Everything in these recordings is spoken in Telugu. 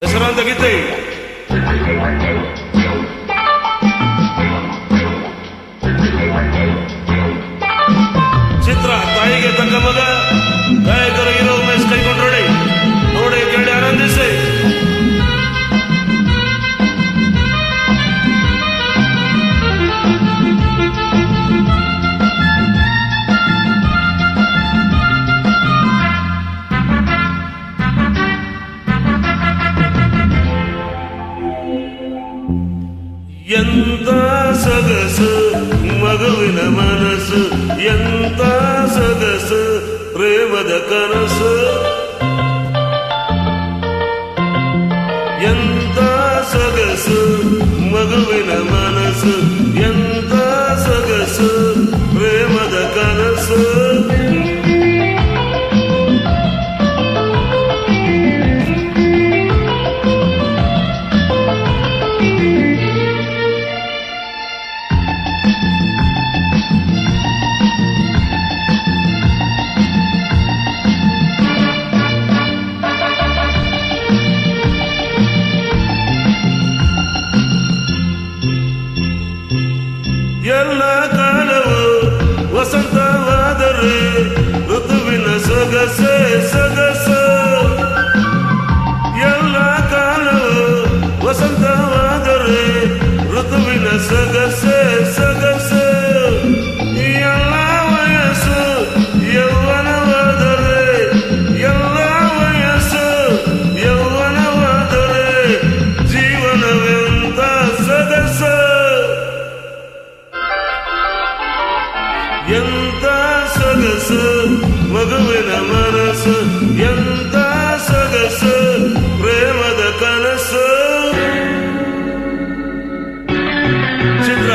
Let's run the guitar. ఎంత సొగసు మగువిన మనసు ఎంత సొగసు ప్రేమద కనసు. ಎಲ್ಲ ಕಾಲವು ವಸಂತವಾದರೆ ಋತುವಿನ ಸೊಗಸೆ ಸೊಗಸೆ. ఎంత సొగసు మగువిన మనసు. ఎంత సొగసు ప్రేమద కనసు చిత్ర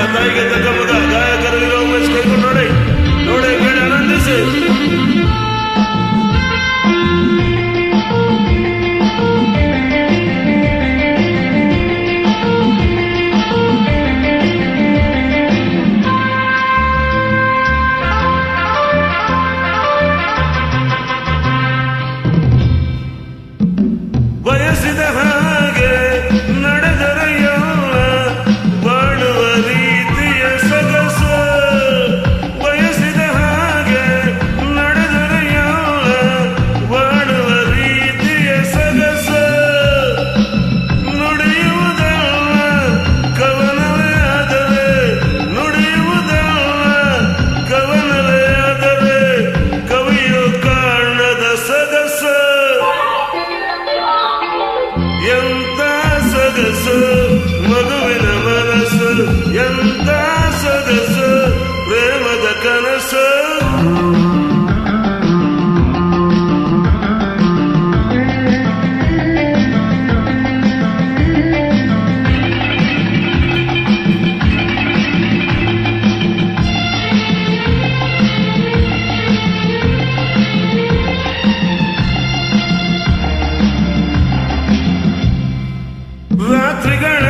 ರಾತ್ರಿಗಳ